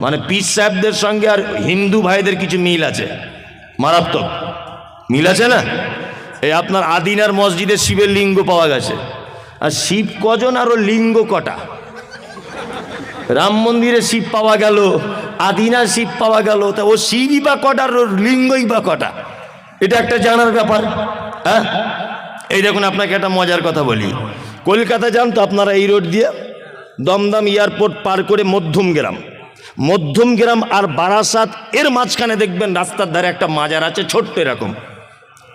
মানে পীর সাহেবদের সঙ্গে আর হিন্দু ভাইদের কিছু মিল আছে। মারাত্মক। মিল আছে না? এই আপনার আদিনার মসজিদে শিবের লিঙ্গ পাওয়া গেছে। আর শিব কজন আর ও লিঙ্গ কটা? রাম মন্দিরে শিব পাওয়া গেল, আদিনার শিব পাওয়া গেল, তা ও শিবই বা কটা আর লিঙ্গই বা কটা? এটা একটা জানার ব্যাপার হ্যাঁ? এই দেখুন, আপনাকে একটা মজার কথা বলি। কলকাতা যান তো আপনারা এই রোড দিয়ে দমদম এয়ারপোর্ট পার করে মধ্যম গ্রাম। মধ্যম গ্রাম আর বারাসাত, এর মাঝখানে দেখবেন রাস্তার ধারে একটা মাজার আছে, ছোট্ট এরকম।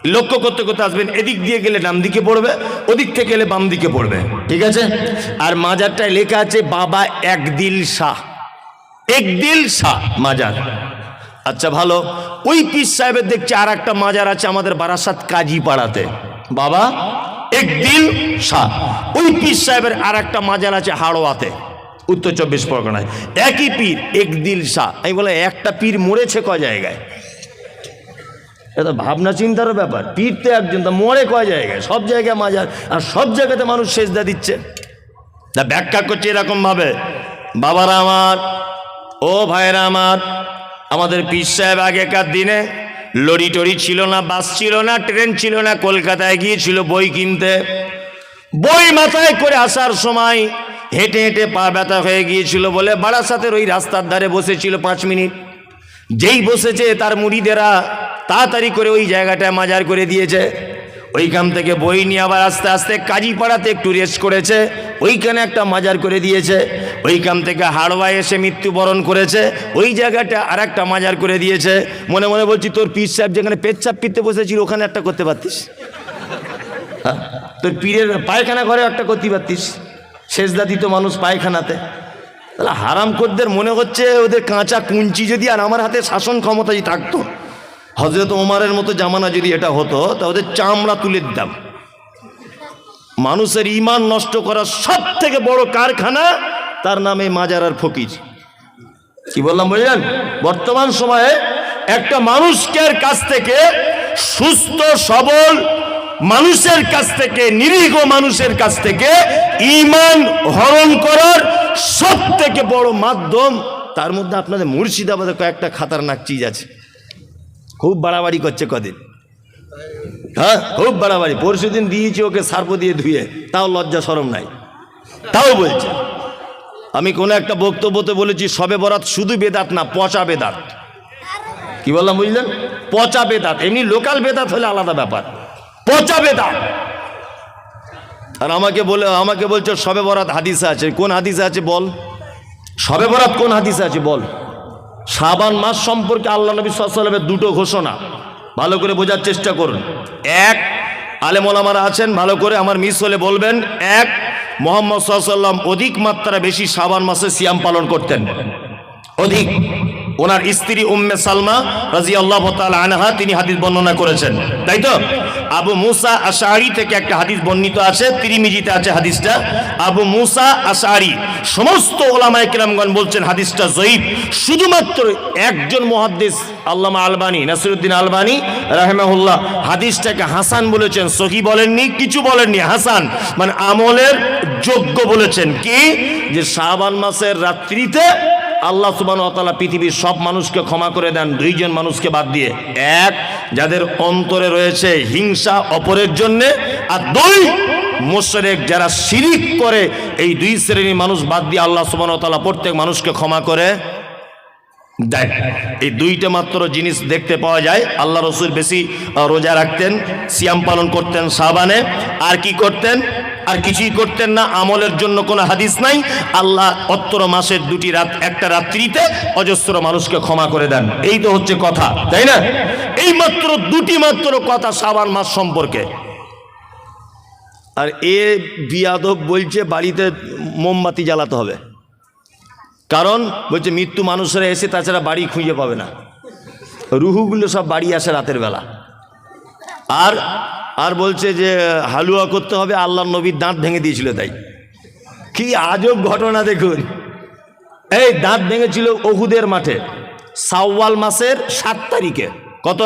লক্ষ্য করতে করতে আসবেন, এদিক দিয়ে গেলে ডান দিকে পড়বে, ওদিক থেকে গেলে বাম দিকে পড়বে। ঠিক আছে? আর মাজারটায় লেখা আছে, বাবা একদিল শাহ। একদিল শাহ মাজার। আচ্ছা ভালো। ওই পীর সাহেবের দেখছি আর একটা মাজার আছে আমাদের বারাসাত কাজী পাড়াতে বাবা একদিল শাহ। ওই পীর সাহেবের আর একটা মাজার আছে হাড়োয়াতে। উত্তর চব্বিশ পরগনায়। একই পীর একদিল শাহ আমি বলে, একটা পীর মরেছে ক জায়গায়? এটা ভাবনা চিন্তারও ব্যাপার। পীর তো একজন, তা মরে কয় জায়গায়? সব জায়গায় মাজার, আর সব জায়গাতে মানুষ শেষ সেজদা দিচ্ছে। তা ব্যাখ্যা করছে এরকম ভাবে বাবারা আমার, ও ভাইয়েরা আমার, আমাদের পীর সাহেব আগেকার দিনে লরি টরি ছিল না, বাস ছিল না, ট্রেন ছিল না, কলকাতায় গিয়েছিল বই কিনতে। বই মাথায় করে আসার সময় হেঁটে হেঁটে পা ব্যথা হয়ে গিয়েছিল বলে বারাসাতের ওই রাস্তার ধারে বসেছিল পাঁচ মিনিট। যেই বসেছে তার মুড়িদেরা তাড়াতাড়ি করে ওই জায়গাটায় মাজার করে দিয়েছে। ওইখান থেকে বই নিয়ে আবার আস্তে আস্তে কাজীপাড়াতে একটু রেস্ট করেছে। ওইখানে একটা মাজার করে দিয়েছে। ওইখান থেকে হাড়ওয়া এসে মৃত্যুবরণ করেছে। ওই জায়গাটা আর একটা মাজার করে দিয়েছে। মনে মনে বলছি, তোর পীর সাহেব যেখানে পেচ্ছাপ পিতে বসেছিল, ওখানে একটা করতে পারতিস? হ্যাঁ? তোর পীরের পায়খানা ঘরে একটা করতে পারতিস? শেষদা দিত মানুষ পায়খানাতে। তাহলে হারাম করদের মনে হচ্ছে ওদের কাঁচা কুঞ্চি যদি আর আমার হাতে শাসন ক্ষমতা যদি থাকতো হজরত ওমারের মতো জামানা যদি এটা হতো তা ওদের চামড়া তুলে দিতাম। মানুষের ইমান নষ্ট করার সব থেকে বড় কারখানা তার নামে মাজার আর ফকির। কি বললাম বুঝলেন? বর্তমান সময়ে একটা মানুষকে কাছ থেকে সুস্থ, সবল মানুষের কাছ থেকে, নিরীহ মানুষের কাছ থেকে ইমান হরণ করার সব থেকে বড় মাধ্যম, তার মধ্যে আপনাদের মুর্শিদাবাদে কয়েকটা খাতারনাক চিজ আছে। খুব বাড়াবাড়ি করছে কদিন। হ্যাঁ? খুব বাড়াবাড়ি। পরশু দিন দিয়েছি ওকে সার্প দিয়ে ধুয়ে, তাও লজ্জা সরম নাই। তাও বলছে। আমি কোনো একটা বক্তব্যতে বলেছি, সবে বরাত শুধু বেদাত না, পচা বেদাত। কি বললাম বুঝলেন? পচা বেদাত। এমনি লোকাল বেদাত হলে আলাদা ব্যাপার। পচা বেদাত আর আমাকে বলে, আমাকে বলছো সবে বরাত হাদিসে আছে। কোন হাদিসে আছে বল? সবে বরাত কোন হাদিসে আছে বল? শাবান মাস সম্পর্কে আল্লাহ নবী সাল্লামের দুটো ঘোষণা। ভালো করে বোঝার চেষ্টা করুন। এক আলেমোলামারা আছেন, ভালো করে আমার মিস হলে বলবেন। এক, মোহাম্মদ সাল্লাম অধিক মাত্রা বেশি শাবান মাসে সিয়াম পালন করতেন। অধিক। ওনার স্ত্রী উম্মে সালমা রাজি আল্লাহ আনহা, তিনি হাদিস বর্ণনা করেছেন। তাই তো? আবু মুসা আশারি থেকে একটা হাদিস বর্ণিত আছে, তিরিমিজিতে আছে হাদিসটা। আবু মুসা আশারি সমস্ত ওলামায় কিরামগণ বলছেন হাদিসটা জয়ীব শুধুমাত্র একজন মুহাদ্দিস, আল্লামা আলবানি, নাসিরুদ্দিন আলবানি, রাহেমাহুল্লাহ, হাদিসটাকে হাসান বলেছেন, সহি বলেননি, কিছু বলেননি, হাসান। মানে আমলের যোগ্য বলেছেন কি? যে শাবান মাসের রাত্রিতে আল্লাহ সুবান তালা পৃথিবীর সব মানুষকে ক্ষমা করে দেন, দুইজন মানুষকে বাদ দিয়ে। এক, যাদের অন্তরে রয়েছে হিংসা অপরের জন্যে, আর দুই, মোশরেক যারা শিরিক করে, এই দুই শ্রেণির মানুষ বাদ দিয়ে আল্লাহ সুবান তালা প্রত্যেক মানুষকে ক্ষমা করে দেয়। এই দুইটা মাত্র জিনিস দেখতে পাওয়া যায়। আল্লাহ রসুল বেশি রোজা রাখতেন, সিয়াম পালন করতেন সাবানে। আর কি করতেন? আর কিছুই করতেন না, আমলের জন্য কোনো হাদিস নাই। আল্লাহ অত্তর মাসের দুটি রাত, একটা রাত্রিতে অজস্র মানুষকে ক্ষমা করে দেন। এই তো হচ্ছে কথা, তাই না? এই মাত্র দুটি মাত্র কথা সাবান মাস সম্পর্কে। আর এ বিয়াদব বলছে, বাড়িতে মোমবাতি জ্বালাতে হবে। কারণ বলছে, মৃত্যু মানুষেরা এসে তাছাড়া বাড়ি খুঁজে পাবে না। রুহুগুলো সব বাড়ি আসে রাতের বেলা। আর আর বলছে যে, হালুয়া করতে হবে আল্লাহ নবীর দাঁত ভেঙে দিয়েছিল তাই। কি আজব ঘটনা দেখুন। এই দাঁত ভেঙেছিল ওহুদের মাঠে, সাওয়াল মাসের সাত তারিখে। কত?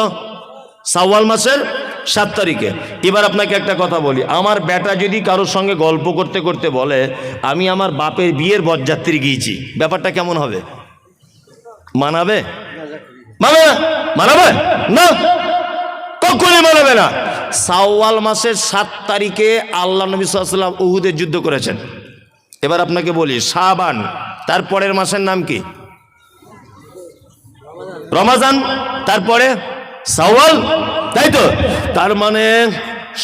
সাওয়াল মাসের সাত তারিখে। এবার আপনাকে একটা কথা বলি, আমার বেটা যদি কারোর সঙ্গে গল্প করতে করতে বলে, আমি আমার বাপের বিয়ের বরযাত্রী গিয়েছি, ব্যাপারটা কেমন হবে? মানাবে? মানাবে মানাবে? না? কখনই মানাবে না। সাওয়াল মাসের সাত তারিখে আল্লাহ নবী সাল্লাম উহুদের যুদ্ধ করেছেন। এবার আপনাকে বলি শাহবান তার পরের মাসের নাম কি? রমাজান তারপরে সাওয়াল, তাই তো? তার মানে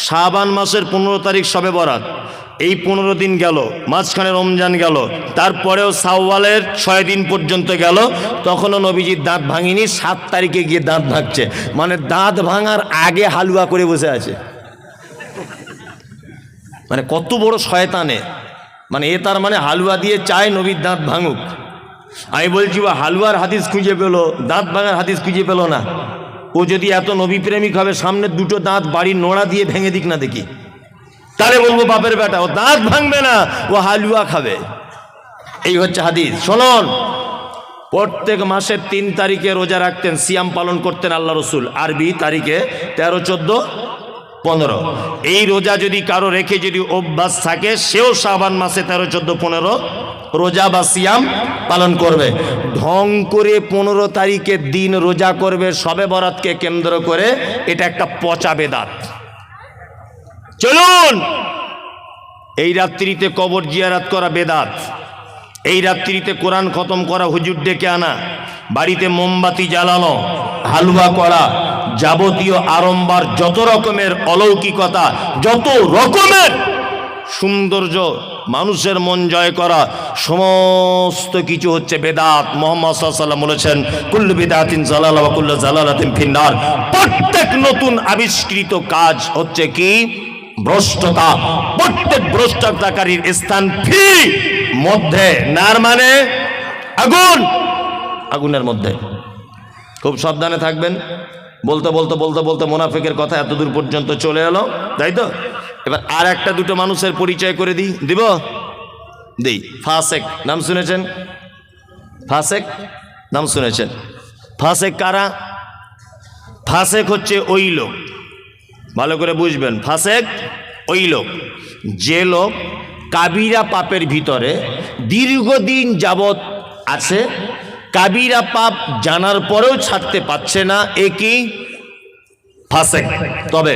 শাহবান মাসের পনেরো তারিখ সবে বরাত। এই পনেরো দিন গেল, মাঝখানে রমজান গেল, তারপরেও সাওয়ালের ছয় দিন পর্যন্ত গেল, তখনও নবীজির দাঁত ভাঙিনি, সাত তারিখে গিয়ে দাঁত ভাঙছে। মানে দাঁত ভাঙার আগে হালুয়া করে বসে আছে। মানে কত বড় শয়তানে। মানে এ তার মানে হালুয়া দিয়ে চায় নবীর দাঁত ভাঙুক। আমি বলছি বা হালুয়ার হাদিস খুঁজে পেল, দাঁত ভাঙার হাদিস খুঁজে পেল না। ও যদি এত নবী প্রেমিক হবে, সামনে দুটো দাঁত বাড়ির নোড়া দিয়ে ভেঙে দিক না দেখি। তাহলে বলব বাপের বেটা, ও দাঁত ভাঙবে না, ও হালুয়া খাবে। এই হচ্ছে হাদিস। শোনন, প্রত্যেক মাসের তিন তারিখে রোজা রাখতেন, সিয়াম পালন করতেন আল্লাহ রসুল। আরবি তারিখে তেরো, চোদ্দ, পনেরো। এই রোজা যদি কারও রেখে যদি অভ্যাস থাকে, সেও শাবান মাসে তেরো, চোদ্দ, পনেরো রোজা বা সিয়াম পালন করবে। ঢং করে পনেরো তারিখের দিন রোজা করবে, সবে বরাতকে কেন্দ্র করে এটা একটা পচা বেদাত। চলুন। এই রাত্রিতে কবর জিয়ারাত করা বেদাত। এই রাত্রিতে কোরআন খতম করা হুজুর ডেকে আনা। বাড়িতে মোমবাতি জ্বালানো, হালুয়া করা, যাবতীয় আড়ম্বার, যত রকমের অলৌকিকতা, যত রকমের সৌন্দর্য মানুষের মন জয় করা, সমস্ত কিছু হচ্ছে বেদাত। মোহাম্মদ সাল্লাম বলেছেন, কুল্লু বেদাতিন জালাল কুল্লু জালালাতিন ফিন্নার প্রত্যেক নতুন আবিষ্কৃত কাজ হচ্ছে কি? ভ্রষ্টতা, প্রত্যেক ভ্রষ্টতাকারীর স্থান ফ্রি। মধ্যে নার মানে? আগুন। আগুনের মধ্যে। খুব সাবধানে থাকবেন। বলতে বলতে বলতে বলতে মোনাফেকের কথা এত দূর পর্যন্ত চলে এলো। তাই তো? এবার আর একটা দুটো মানুষের পরিচয় করে দিই। দিব? দিই। ফাসেক। নাম শুনেছেন? ফাসেক? নাম শুনেছেন? ফাসেক কারা? ফাসেক হচ্ছে ওই লোক। ভালো করে বুঝবেন। ফাসেক ওই লোক, যে লোক কাবিরা পাপের ভিতরে দীর্ঘদিন যাবৎ আছে, কাবিরা পাপ জানার পরেও ছাড়তে পারছে না, এ কি? ফাসেক। তবে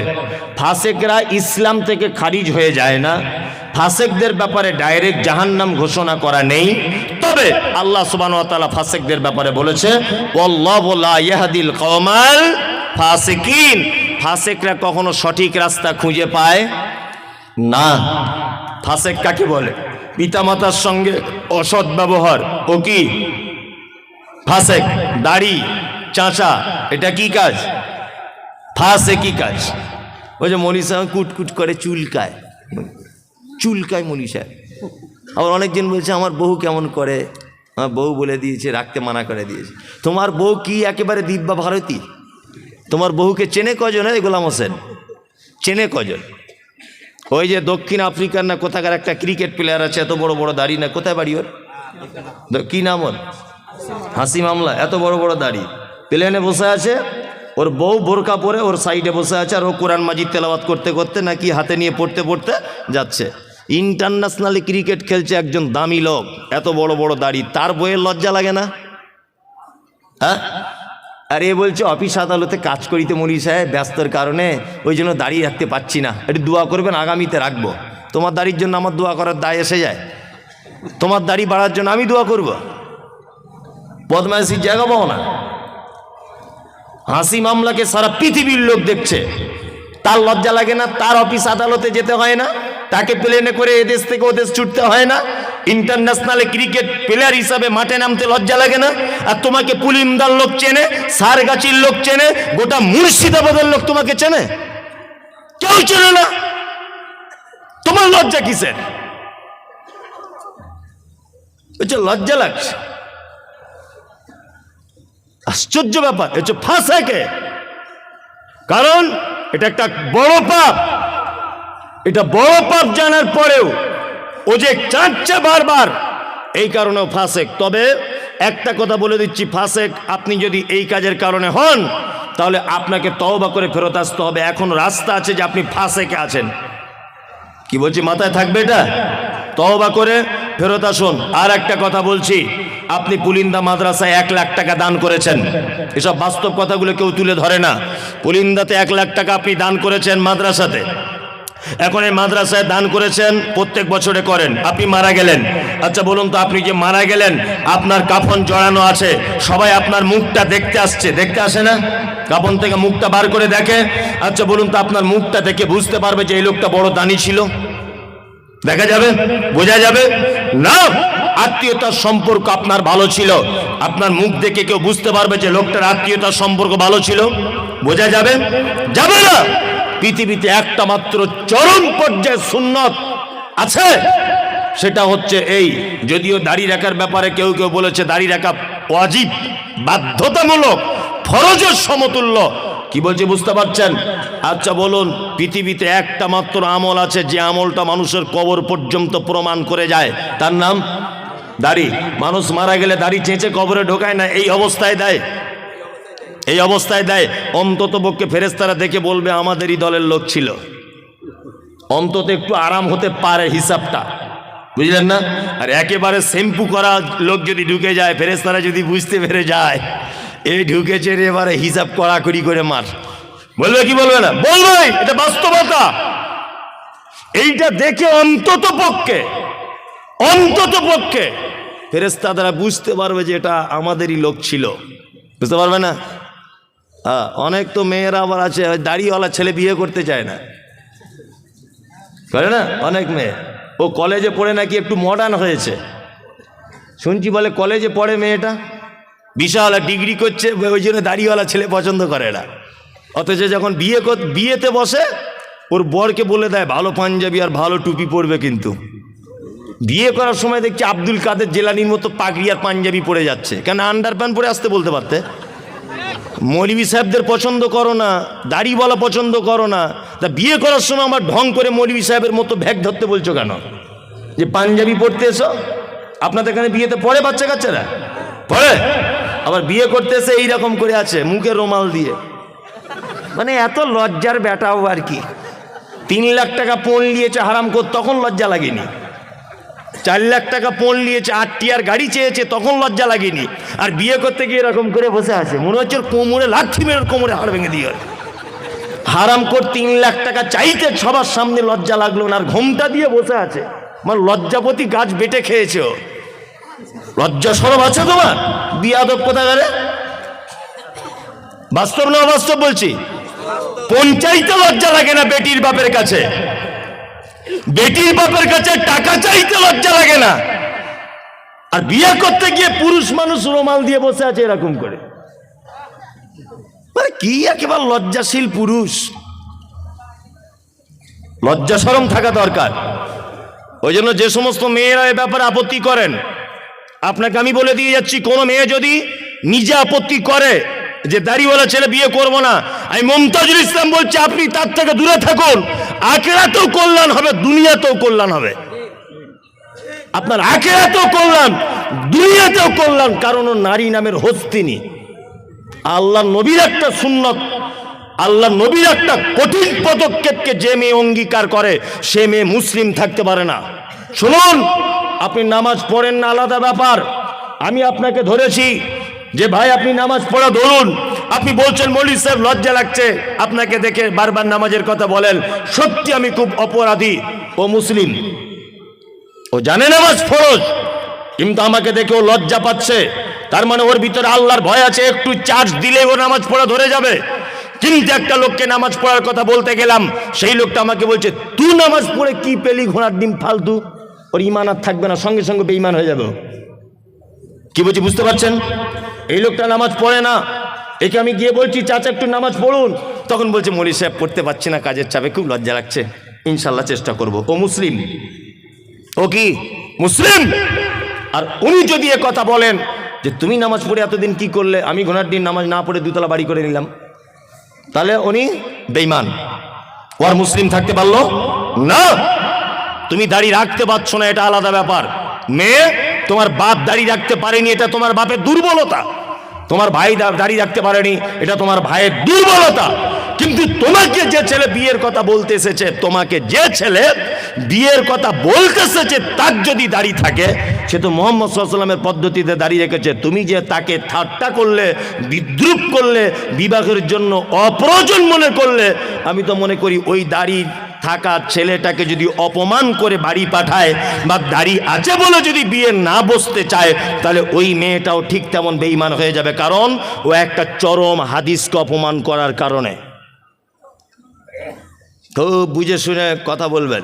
ফাসেকরা ইসলাম থেকে খারিজ হয়ে যায় না। ফাসেকদের ব্যাপারে ডাইরেক্ট জাহান্নাম ঘোষণা করা নেই। তবে আল্লাহ সুবান ফাসেকদের ব্যাপারে বলেছে ফাসেকরা কখনো সঠিক রাস্তা খুঁজে পায় না। ফাসেক কাকে বলে? পিতামাতার সঙ্গে অসৎ ব্যবহার। ও কি? ফাসেক, দাড়ি, চাঁচা, এটা কি কাজ? ফাঁসে কি কাজ? ওই যে মনীষা কুটকুট করে চুলকায়। চুলকায় মনীষা। আবার অনেকজন বলছে, আমার বউ কেমন করে? আমার বউ বলে দিয়েছে, রাখতে মানা করে দিয়েছে। তোমার বউ কি একেবারে দিব্যা ভারতী? তোমার বহুকে চেনে কজন হয় গোলাম হোসেন? চেনে কজন? ওই যে দক্ষিণ আফ্রিকার না কোথাকার একটা ক্রিকেট প্লেয়ার আছে, এত বড় বড় দাড়ি না, কোথায় বাড়ি ওর? কি নাম ওর? হাসি মামলা এত বড় বড় দাড়ি। প্লেনে বসে আছে, ওর বউ বোরকা পরে ওর সাইডে বসে আছে আর ও কোরআন মাজিদ তেলাওয়াত করতে করতে নাকি হাতে নিয়ে পড়তে পড়তে যাচ্ছে। ইন্টারন্যাশনালি ক্রিকেট খেলছে একজন দামি লোক, এত বড় বড় দাড়ি, তার বইয়ের লজ্জা লাগে না? হ্যাঁ? আর এ বলছে অফিস আদালতে কাজ করিতে মরি সাহেব ব্যস্তর কারণে ওই জন্য দাঁড়িয়ে রাখতে পারছি না। একটু দোয়া করবেন, আগামীতে রাখব। তোমার দাড়ির জন্য আমার দোয়া করার দায় এসে যায়। তোমার দাড়ি বাড়ার জন্য আমি দোয়া করব। বদমাইশির জায়গা পাও না। হাসি মামলাকে সারা পৃথিবীর লোক দেখছে। তার লজ্জা লাগে না, তার অফিস আদালতে যেতে হয় না। তাকে প্লেনে করে এদেশ থেকে ওদেশ ছুটতে হয় না। ইন্টারন্যাশনালে ক্রিকেট প্লেয়ার হিসাবে মাঠে নামতে লজ্জা লাগে না? আর তোমাকে পুলিমদার লোক চেনে, সারগাছির লোক চেনে, গোটা মুর্শিদাবাদের লোক তোমাকে চেনে? কেউ চেনে না। তোমার লজ্জা কিসের? হচ্ছে লজ্জা লাগছে। আশ্চর্য ব্যাপার হচ্ছে ফাঁসাকে কারণ এটা একটা বড় পাপ। এটা বড় পাপ জানার পরেও ও যে চাচ্ছে বারবার, এই কারণেও ফাঁসেক। তবে একটা কথা বলে দিচ্ছি ফাঁসেক, আপনি যদি এই কাজের কারণে হন, তাহলে আপনাকে তওবা করে ফেরত আসতে হবে। এখন রাস্তা আছে যে আপনি ফাঁসেকে আছেন। কি বলছি, মাথায় থাকবে এটা? তওবা করে ফেরত আসুন। আর একটা কথা বলছি, আপনি পুলিন্দা মাদ্রাসায় এক লাখ টাকা দান করেছেন। এসব বাস্তব কথাগুলো কেউ তুলে ধরে না। পুলিন্দাতে এক লাখ টাকা আপনি দান করেছেন মাদ্রাসাতে। এখন এই মাদ্রাসায় দান করেছেন, প্রত্যেক বছরে করেন। আপনি মারা গেলেন। আচ্ছা বলুন তো, আপনি যে মারা গেলেন? আপনার কাফন জড়ানো আছে। সবাই আপনার মুখটা দেখতে আসছে। দেখতে আসে না? কাফন থেকে মুখটা বার করে দেখে। আচ্ছা বলুন তো, আপনার মুখটা দেখে বুঝতে পারবে যে এই লোকটা বড় দানি ছিল? দেখা যাবে? বোঝা যাবে? না! আত্মীয়তার সম্পর্ক আপনার ভালো ছিল। আপনার মুখ দেখে কেউ বুঝতে পারবে যে লোকটার আত্মীয়তার সম্পর্ক ভালো ছিল? বোঝা যাবে? যাবে না! পৃথিবীতে একটা মাত্র চরম পর্যায়ে সুন্নত আছে, সেটা হচ্ছে এই। যদিও দাড়ি রাখার ব্যাপারে কেউ কেউ বলেছে দাড়ি রাখা অজীব বাধ্যতামূলক ফরজের সমতুল্য। কি বলছে বুঝতে পারছেন? আচ্ছা বলুন, পৃথিবীতে একটা মাত্র আমল আছে, যে আমলটা মানুষের কবর পর্যন্ত প্রমাণ করে যায়। তার নাম দাড়ি। মানুষ মারা গেলে দাড়ি চেঁচে কবরে ঢোকায় না, এই অবস্থায় দেয়। এই অবস্থায় দেয় অন্তত পক্ষে ফেরেস্তারা দেখে বলবে আমাদেরই দলের লোক ছিল। অন্তত একটু আরাম হতে পারে হিসাবটা। বুঝলেন না? আর একেবারে শ্যাম্পু করা লোক যদি ঢুকে যায় ফেরেস্তারা যদি বুঝতে পেরে যায় এই ঢুকেছে এবারে হিসাব কড়াকড়ি করে মার। বলবে কি বলবে না? বলবে এটা বাস্তবতা। এইটা দেখে অন্তত পক্ষে অন্তত পক্ষে ফেরেস্তা তারা বুঝতে পারবে যে এটা আমাদেরই লোক ছিল। বুঝতে পারবে না? অনেক তো মেয়েরা আবার আছে দাড়িওয়ালা ছেলে বিয়ে করতে চায় না। করে না? অনেক মেয়ে। ও কলেজে পড়ে নাকি একটু মডার্ন হয়েছে। শুনছি বলে কলেজে পড়ে মেয়েটা? বিশাল ডিগ্রি করছে, ওই জন্য দাড়িওয়ালা ছেলে পছন্দ করে না। অথচ যখন বিয়ে কর- বিয়েতে বসে, ওর বরকে বলে দেয়, ভালো পাঞ্জাবি আর ভালো টুপি পরবে কিন্তু। বিয়ে করার সময় দেখছি আব্দুল কাদের জেলানির মতো পাগড়ি আর পাঞ্জাবি পরে যাচ্ছে। কেন আন্ডার প্যান্ট পরে আসতে বলতে পারতে? মৌলবী সাহেবদের পছন্দ করো না দাড়ি বলা পছন্দ করো না। তা বিয়ে করার সময় আমার ঢং করে মৌলবী সাহেবের মতো ভ্যাগ ধরতে বলছো কেন? যে পাঞ্জাবি পড়তে এসো, আপনাদের এখানে বিয়েতে পড়ে বাচ্চা কাচ্চারা? পড়ে? আবার বিয়ে করতে এসে এইরকম করে আছে মুখে রোমাল দিয়ে। মানে এত লজ্জার বেটাও আর কি। তিন লাখ টাকা পণ নিয়েছে হারাম কর তখন লজ্জা লাগেনি। চার লাখ টাকা পণ নিয়েছে, আটটি আর গাড়ি চেয়েছে, তখন লজ্জা লাগেনি। আর বিয়ে করতে গিয়ে এরকম করে বসে আছে, মনে হচ্ছে কোমরে লাঠি মেরে কোমরে হাড় ভেঙে দিয়ে হারাম কর তিন লাখ টাকা চাইতে সবার সামনে লজ্জা লাগল না, আর ঘুমটা দিয়ে বসে আছে। আমার লজ্জাপতি গাছ বেটে খেয়েছে লজ্জা সরব আছে তোমার? বিয়াদব কোথাকারে? বাস্তব না অবাস্তব বলছি? পঞ্চাইতে লজ্জা লাগে না বেটির বাপের কাছে। বেটির বাপের কাছে টাকা চাইতে লজ্জা লাগে না। আর বিয়ে করতে গিয়ে পুরুষ মানুষ রোমাল দিয়ে বসে আছে এরকম করে। কি একেবারে লজ্জাশীল পুরুষ। লজ্জা সরম থাকা দরকার। ওই জন্য যে সমস্ত মেয়েরা এ ব্যাপারে আপত্তি করেন, আপনাকে আমি বলে দিয়ে যাচ্ছি, কোনো মেয়ে যদি নিজে আপত্তি করে যে দাড়িওয়ালা ছেলে বিয়ে করব না। আমি মমতাজুল ইসলাম বলছি, আপনি তার থেকে দূরে থাকুন। আখেরাতেও কল্যাণ হবে, দুনিয়াতেও কল্যাণ হবে। আপনার আখেরাতেও কল্যাণ, দুনিয়াতেও কল্যাণ, কারণ নারী নামের হস্তিনী। আল্লাহ নবীর একটা সুন্নত, আল্লাহ নবীর একটা কঠিন পদক্ষেপকে যে মেয়ে অঙ্গীকার করে, সে মেয়ে মুসলিম থাকতে পারে না। শুনুন, আপনি নামাজ পড়েন না, আলাদা ব্যাপার। আমি আপনাকে ধরেছি যে ভাই, আপনি নামাজ পড়া ধরুন আপনি বলছেন, মৌলী সাহেব, লজ্জা লাগছে। আপনাকে দেখে বারবার নামাজের কথা বলেন। সত্যি আমি খুব অপরাধী। ও মুসলিম। ও জানে নামাজ ফরজ। কিন্তু আমাকে দেখে ও লজ্জা পাচ্ছে। তার মানে ওর ভিতরে আল্লাহর ভয় আছে। একটু চার্জ দিলে ও নামাজ পড়া ধরে যাবে। কিন্তু একটা লোককে নামাজ পড়ার কথা বলতে গেলাম। সেই লোকটা আমাকে বলছে তুই নামাজ পড়ে কি পেলি ঘোড়ার ডিম ফালতু? ওর ইমান আর থাকবে না। সঙ্গে সঙ্গে বেঈমান হয়ে যাবে। কি বলছি, বুঝতে পারছেন? এই লোকটা নামাজ পড়ে না। একে আমি গিয়ে বলছি, চাচা, একটু নামাজ পড়ুন। তখন বলছে মলি সাহেব, পড়তে পারছি না, কাজের চাপে খুব লজ্জা লাগছে। ইনশাল্লাহ চেষ্টা করব। ও মুসলিম। ও কি? মুসলিম? আর উনি যদি এ কথা বলেন যে, তুমি নামাজ পড়ে এতদিন কি করলে? আমি ঘোনার দিন নামাজ না পড়ে দুতলা বাড়ি করে নিলাম। তাহলে উনি বেইমান ও আর মুসলিম থাকতে পারল না। তুমি দাড়ি রাখতে পারছ না, এটা আলাদা ব্যাপার। মেয়ে, তোমার বাপ দাড়ি রাখতে পারেনি, এটা তোমার বাপের দুর্বলতা। তোমার ভাই দাঁড়িয়ে রাখতে পারেনি, এটা তোমার ভাইয়ের দুর্বলতা। কিন্তু তোমাকে যে ছেলে বিয়ের কথা বলতে এসেছে, তোমাকে যে ছেলে বিয়ের কথা বলতে এসেছে, তার যদি দাড়ি থাকে, সে তো মোহাম্মদ সাল্লামের পদ্ধতিতে দাঁড়িয়ে রেখেছে। তুমি যে তাকে ঠাট্টা করলে, বিদ্রুপ করলে, বিবাহের জন্য অপ্রয়োজন মনে করলে, আমি তো মনে করি ওই দাড়ি থাকা ছেলেটাকে যদি অপমান করে বাড়ি পাঠায় বা দাড়ি আছে বলে যদি বিয়ে না বসতে চায়, তাহলে ওই মেয়েটাও ঠিক তেমন বেইমান হয়ে যাবে। কারণ ও একটা চরম হাদিসকে অপমান করার কারণে। খুব বুঝে শুনে কথা বলবেন,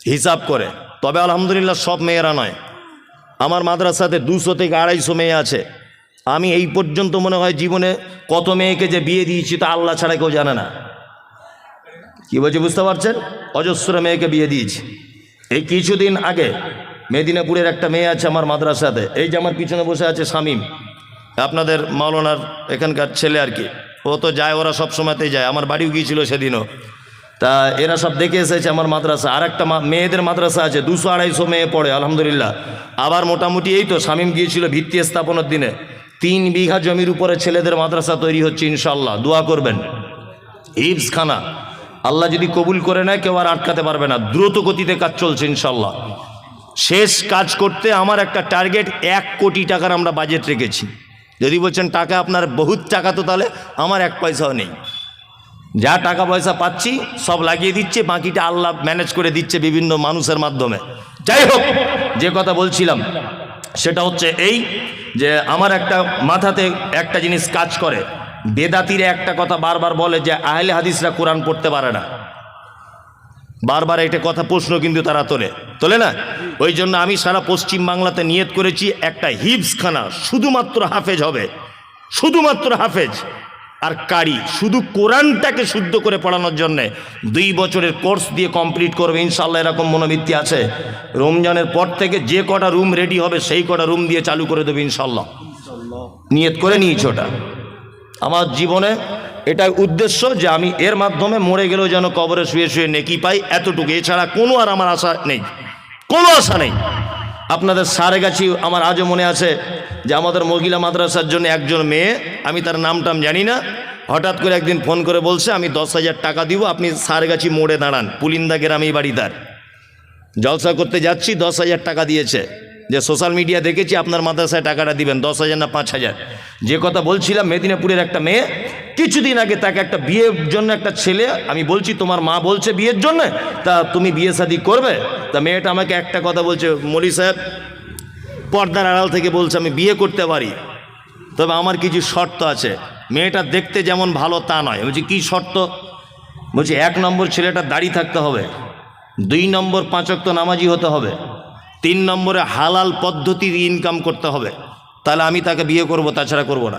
হিসাব করে। তবে আলহামদুলিল্লাহ সব মেয়েরা নয়। আমার মাদ্রাসাতে দুশো থেকে আড়াইশো মেয়ে আছে। আমি এই পর্যন্ত মনে হয় জীবনে কত মেয়েকে যে বিয়ে দিয়েছি তা আল্লাহ ছাড়া কেউ জানে না। কি বলছি বুঝতে পারছেন? অজস্র মেয়েকে বিয়ে দিয়েছি। এই কিছুদিন আগে মেদিনীপুরের একটা মেয়ে আছে আমার মাদ্রাসাতে। এই যে আমার পিছনে বসে আছে শামীম, আপনাদের মাওলানার এখানকার ছেলে আর কি। ও তো যায়, ওরা সব সময়তেই যায়। আমার বাড়িও গিয়েছিল সেদিনও। তা এরা সব দেখে এসেছে আমার মাদ্রাসা। আর একটা মেয়েদের মাদ্রাসা আছে, দুশো আড়াইশো মেয়ে পড়ে, আলহামদুলিল্লাহ। আবার মোটামুটি এই তো শামীম গিয়েছিল ভিত্তি স্থাপনের দিনে। তিন বিঘা জমির উপরে ছেলেদের মাদ্রাসা তৈরি হচ্ছে ইনশাল্লাহ দোয়া করবেন। হিপস খানা আল্লাহ যদি কবুল করে নেয়, কেউ আর আটকাতে পারবে না। দ্রুত গতিতে কাজ চলছে ইনশাল্লাহ শেষ কাজ করতে আমার একটা টার্গেট, এক কোটি টাকার আমরা বাজেট রেখেছি। যদি বলছেন, টাকা আপনার বহুত টাকা, তো তাহলে আমার এক পয়সাও নেই। যা টাকা পয়সা পাচ্ছি, সব লাগিয়ে দিচ্ছে, বাকিটা আল্লাহ ম্যানেজ করে দিচ্ছে বিভিন্ন মানুষের মাধ্যমে। যাই হোক, যে কথা বলছিলাম, সেটা হচ্ছে এই যে আমার একটা মাথাতে একটা জিনিস কাজ করে। বেদাতিরে একটা কথা বারবার বলে যে আহলে হাদিসরা কোরআন পড়তে পারে না। বারবার এটা কথা প্রশ্ন কিন্তু তারা তোলে। তোলে না? ওই জন্য আমি সারা পশ্চিম বাংলাতে নিয়ত করেছি, একটা হিপসখানা শুধুমাত্র হাফেজ হবে। শুধুমাত্র হাফেজ। আর কারি, শুধু কোরআনটাকে শুদ্ধ করে পড়ানোর জন্যে দুই বছরের কোর্স দিয়ে কমপ্লিট করবে ইনশাল্লাহ এরকম মনোবৃত্তি আছে। রমজানের পর থেকে যে কটা রুম রেডি হবে, সেই কটা রুম দিয়ে চালু করে দেবে ইনশাল্লাহ নিয়ত করে নিয়েছি ওটা। আমার জীবনে এটাই উদ্দেশ্য যে আমি এর মাধ্যমে মরে গেলেও যেন কবরে শুয়ে শুয়ে নেকি পাই এতটুকু। এছাড়া কোনো আর আমার আশা নেই। কোনো আশা নেই। আপনাদের সারে গাছি আমার আজও মনে আছে যে আমাদের মহিলা মাদ্রাসার জন্য একজন মেয়ে, আমি তার নাম টাম জানি না, হঠাৎ করে একদিন ফোন করে বলছে, আমি দশ হাজার টাকা দিব, আপনি সারগাছি মোড়ে দাঁড়ান। পুলিন্দা গ্রামেই বাড়ি তার। জলসা করতে যাচ্ছি, দশ হাজার টাকা দিয়েছে। যে সোশ্যাল মিডিয়া দেখেছি, আপনার মাদ্রাসায় টাকাটা দিবেন, দশ হাজার না পাঁচ হাজার। যে কথা বলছিলাম, মেদিনীপুরের একটা মেয়ে, কিছুদিন আগে তাকে একটা বিয়ের জন্য একটা ছেলে, আমি বলছি, তোমার মা বলছে বিয়ের জন্য? তা তুমি বিয়ে শাদি করবে? তা মেয়েটা আমাকে একটা কথা বলছে, মলি সাহেব পর্দার আড়াল থেকে বলছে আমি বিয়ে করতে পারি। তবে আমার কিছু শর্ত আছে। মেয়েটা দেখতে যেমন ভালো, তা নয়। বলছি, কী শর্ত? বলছি, এক নম্বর ছেলেটা দাড়ি থাকতে হবে, দুই নম্বর পাঁচক্ত নামাজি হতে হবে। তিন নম্বরে হালাল পদ্ধতি ইনকাম করতে হবে। তাহলে আমি তাকে বিয়ে করব, তাছাড়া করব না।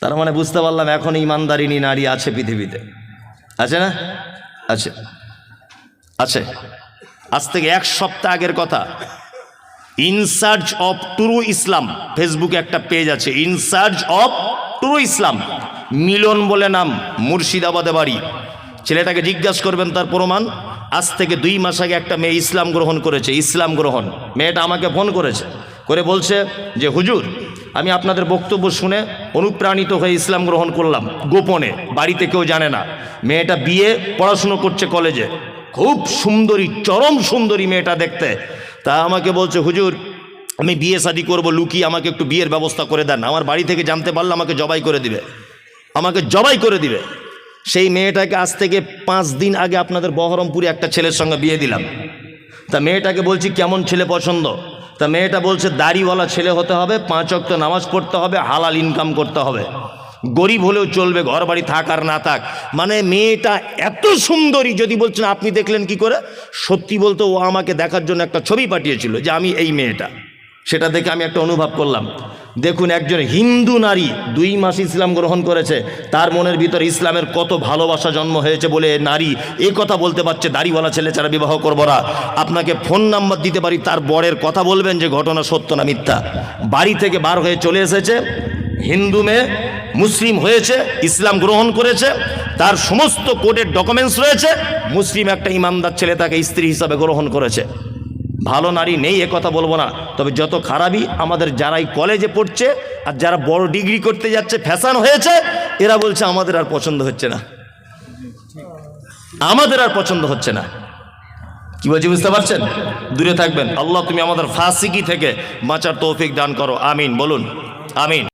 তার মানে বুঝতে পারলাম এখন ইমানদারিনী নারী আছে পৃথিবীতে। আছে না? আছে। আছে। আজ থেকে এক সপ্তাহ আগের কথা। ইনসার্জ অফ টুরু ইসলাম ফেসবুকে একটা পেজ আছে। ইনসার্জ অফ টুরু ইসলাম মিলন বলে নাম, মুর্শিদাবাদে বাড়ি। ছেলেটাকে জিজ্ঞাসা করবেন তার প্রমাণ। আজ থেকে দুই মাস আগে একটা মেয়ে ইসলাম গ্রহণ করেছে, ইসলাম গ্রহণ। মেয়েটা আমাকে ফোন করেছে, করে বলছে যে, হুজুর, আমি আপনাদের বক্তব্য শুনে অনুপ্রাণিত হয়ে ইসলাম গ্রহণ করলাম, গোপনে, বাড়িতে কেউ জানে না। মেয়েটা বিয়ে, পড়াশুনো করছে কলেজে। খুব সুন্দরী, চরম সুন্দরী মেয়েটা দেখতে। তা আমাকে বলছে, হুজুর, আমি বিয়ে শাদি করব, লুকিয়ে আমাকে একটু বিয়ের ব্যবস্থা করে দেন। আমার বাড়ি থেকে জানতে পারলে আমাকে জবাই করে দিবে। আমাকে জবাই করে দিবে। সেই মেয়েটাকে আজ থেকে পাঁচ দিন আগে আপনাদের বহরমপুরে একটা ছেলের সঙ্গে বিয়ে দিলাম। তা মেয়েটাকে বলছি, কেমন ছেলে পছন্দ? তা মেয়েটা বলছে, দাড়িওয়ালা ছেলে হতে হবে, পাঁচ অক্ত নামাজ পড়তে হবে, হালাল ইনকাম করতে হবে। গরিব হলেও চলবে ঘর বাড়ি থাক আর না থাক। মানে মেয়েটা এত সুন্দরী, যদি বলছেন, আপনি দেখলেন কি করে? সত্যি বলতে ও আমাকে দেখার জন্য একটা ছবি পাঠিয়েছিল যে আমি এই মেয়েটা। সেটা দেখে আমি একটা অনুভব করলাম। দেখুন একজন হিন্দু নারী দুই মাস ইসলাম গ্রহণ করেছে, তার মনের ভিতর ইসলামের কত ভালোবাসা জন্ম হয়েছে বলে নারী এ কথা বলতে পারছে, দাড়িওয়ালা ছেলে ছাড়া বিবাহ করব না। আপনাকে ফোন নাম্বার দিতে পারি, তার বরের কথা বলবেন যে ঘটনা সত্য না মিথ্যা। বাড়ি থেকে বার হয়ে চলে এসেছে, হিন্দু মেয়ে, মুসলিম হয়েছে, ইসলাম গ্রহণ করেছে, তার সমস্ত কোর্টের ডকুমেন্টস রয়েছে, মুসলিম একটা ইমানদার ছেলে তাকে স্ত্রী হিসাবে গ্রহণ করেছে। ভালো নারী নেই, এ কথা বলব না। তবে যত খারাপই আমাদের যারাই কলেজে পড়ছে আর যারা বড় ডিগ্রি করতে যাচ্ছে, ফ্যাশান হয়েছে, এরা বলছে আমাদের আর পছন্দ হচ্ছে না। আমাদের আর পছন্দ হচ্ছে না। কি বলছি, বুঝতে পারছেন? দূরে থাকবেন। আল্লাহ, তুমি আমাদের ফাঁসিকি থেকে বাঁচার তৌফিক দান করো। আমিন, বলুন। আমিন।